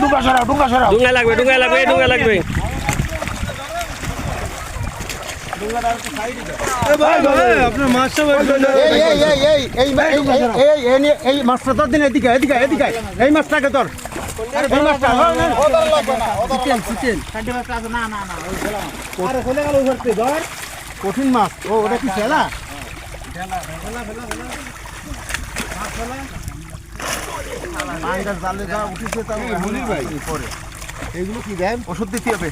ডুঙ্গা সরাও ডুঙ্গা সরাও ডুঙ্গা লাগবে ডুঙ্গা লাগবে ডুঙ্গা লাগবে। এই মাছটা তোর দিন এদিকে এদিকে এদিকে। এই মাছটাকে হ্যাঁ, হ্যাঁ। তোর কঠিন মাছ। ও ওটা কি ফেলা? ফেলা ফেলা ফেলা মাছ জালে যা উঠেছে ভাই পরে এইগুলো কি দেন ওষুধ দিতে হবে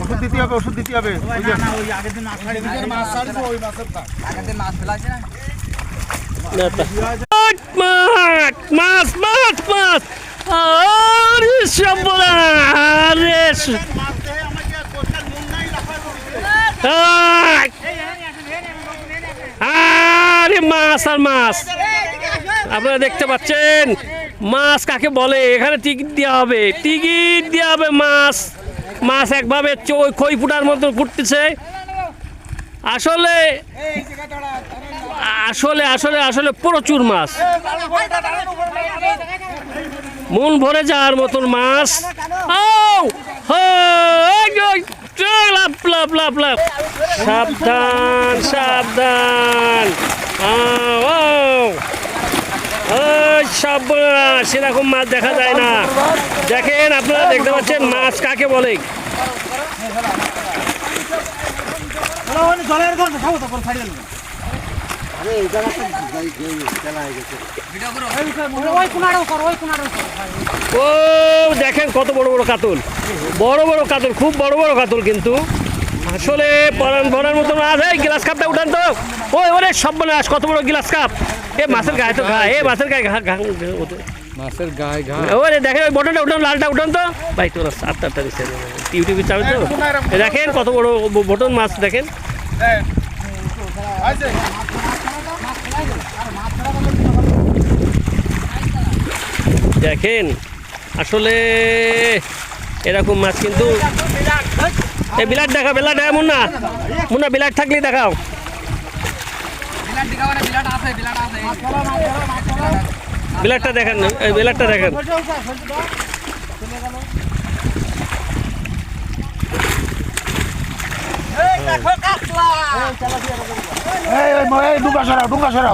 ওষুধ দিতে হবে ওষুধ দিতে হবে মাছ মাছ মাছ আরে সব্বনা আরে! আরে মাছ আর মাছ আপনারা দেখতে পাচ্ছেন, মাছ কাকে বলে? এখানে টিকিট দেওয়া হবে। টিকিট দেওয়া হবে মাছ। মাছ একভাবে খই ফুটার মতো ফুটতেছে আসলে আসলে আসলে আসলে প্রচুর মাছ। মন ভরে যাওয়ার মতন মাছ। লাভ লাভ লাভ লাভ সাবধান সাবধান। সব সেরকম মাছ দেখা যায় না। দেখেন আপনারা দেখতে পাচ্ছেন মাছ কাকে বলে? ও, দেখেন কত বড় বড় কাতল। বড় বড় কাতল, খুব বড় বড় কাতল কিন্তু। আসলে পরান ভরার মতো মাছ। এই গ্লাস কাপটা উঠান তো। ওই, ওরে, সব মাছ কত বড় গ্লাস কাপ। এ মাছের গায়ে তো ঘা এ মাছের গায়ে ঘা ঘা মাছের গায়ে ঘা ওরে দেখেন ওই বটনটা উঠান লালটা উঠান তো। ভাই তোরা আটটা আটটা দিচ্ছে ইউটিউবে চাবে তো। দেখেন কত বড় বটন মাছ দেখেন। দেখেন আসলে এরকম মাছ কিন্তু এই বিলাট দেখা বিলাট মুন্না। মুন্না বিলাট থাকলেই দেখাও। বিলাটটা দেখেন এই বিলাটটা দেখেন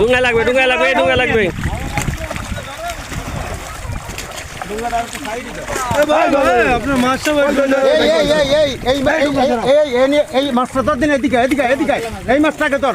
ডুঙ্গা লাগবে ডুঙ্গা লাগবে ডুঙ্গা লাগবে এই মাছটা তোর দিন এদিকে এদিকে এদিকে এই মাছটাকে তোর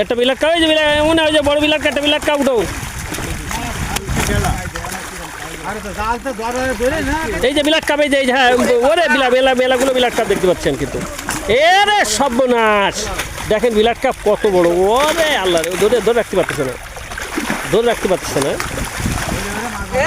একটা বিলাট এই যে বিলাট মনে হয় যে বড় বিলাট একটা বিলাট কাপ উঠো আরে তো জাল তো ধরে ধরে না এই যে বিলাট কাপ যে হ্যাঁ ওরে বিলা বেলা বেলাগুলো বিলাট কাপ দেখতে পাচ্ছেন কিন্তু। এরে সর্বনাশ! দেখেন বিলাট কাপ কত বড় ওরে আল্লাহ ধরে ধরে রাখতে পারতেছে না। ধরে রাখতে পারতেছে না। এ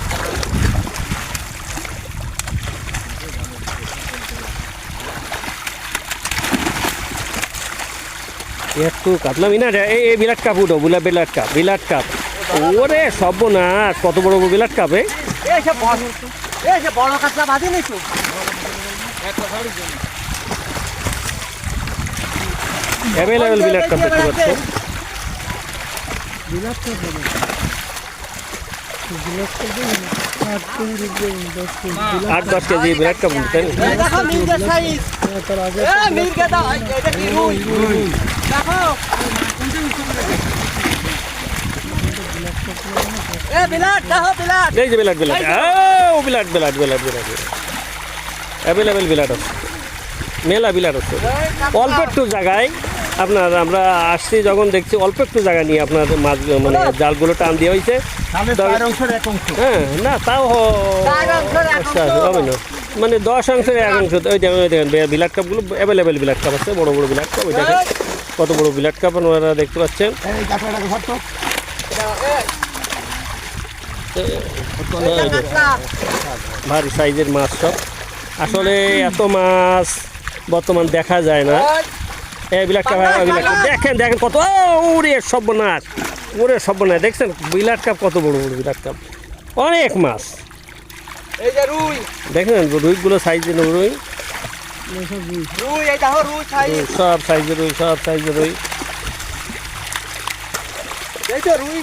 একটু কাটলাম না রে, এই এই বিলাট কাপ উঠো বুলা বিলাট কাপ বিলাট কাপ। ওরে সর্বনাশ কত বড় বড় বিলাট কাপ এ? বড় কাতলা বাঁধি অ্যাভেলেবেল বিলাট কাপ দেখতে পাচ্ছেন আট দশ কেজি বিলাট কাপ তাই এই যে বিলাট বিলাট। ও বিলাট বিলাট বিলাট বিলাট। অ্যাভেলেবেল বিলাট আছে। মেলা বিলাট আছে। অল্প একটু জায়গায় আপনার আমরা আসছি যখন দেখছি অল্প একটু জায়গা নিয়ে আপনার মাছ মানে জালগুলো টান দিয়ে হয়েছে। হ্যাঁ না তাও আচ্ছা হবে না। মানে দশ অংশের এক অংশ। ওই দেখেন ওই দেখেন বে- বিলাট কাপগুলো অ্যাভেলেবেল বিলাট কাপ আছে বড় বড় বিলাট কাপ ওই দেখেন। কত বড় বিলাট কাপ আপনারা দেখতে পাচ্ছেন? ভারী সাইজের মাছ সব। আসলে এত মাছ বর্তমান দেখা যায় না। এই বিলাট কাপ। দেখেন দেখেন কত ওরে সর্বনাশ ওরে সর্বনাশ। দেখছেন বিলাট কাপ কত বড় বড় বিলাট কাপ। অনেক মাছ। এই যে রুই। দেখেন রুইগুলো সাইজের রুই। রুই এই দেখো রুই সাইজ সব সাইজের রুই সব সাইজের রুই এই তো রুই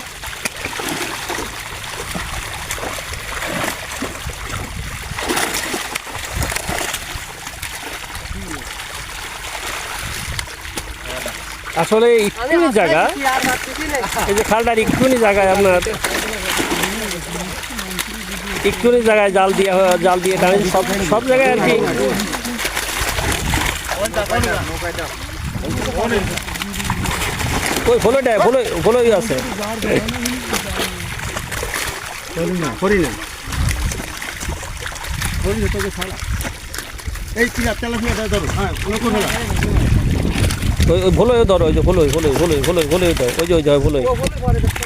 আসলে একটুনি জায়গা এই যে খালটার একটুনি জায়গায় আপনার একটুনি জায়গায় জাল দিয়ে জাল দিয়ে টানে সব সব জায়গায় আর কি ওই দেয় ফলো ফলোই ঠিক আছে। তেলাপিয়াটা ধরো, ওই ধরো যে ভোলোই ভোলোই ভোলোই ভোলোই ভোলোই দাও ওই যে ওই যে ভোলোই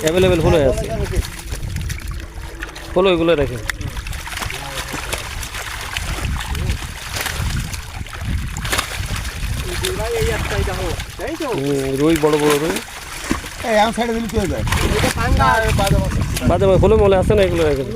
অ্যাভেলেবেল ভোলোই আছে। ভোলোইগুলো রেখে এই একটাই দেখো এই তো হুম, রুই বড় বড় রুই এই আম সাইডে দিলে কি হয়ে যায় বাদে হলো মলে আছে না এগুলো দিও।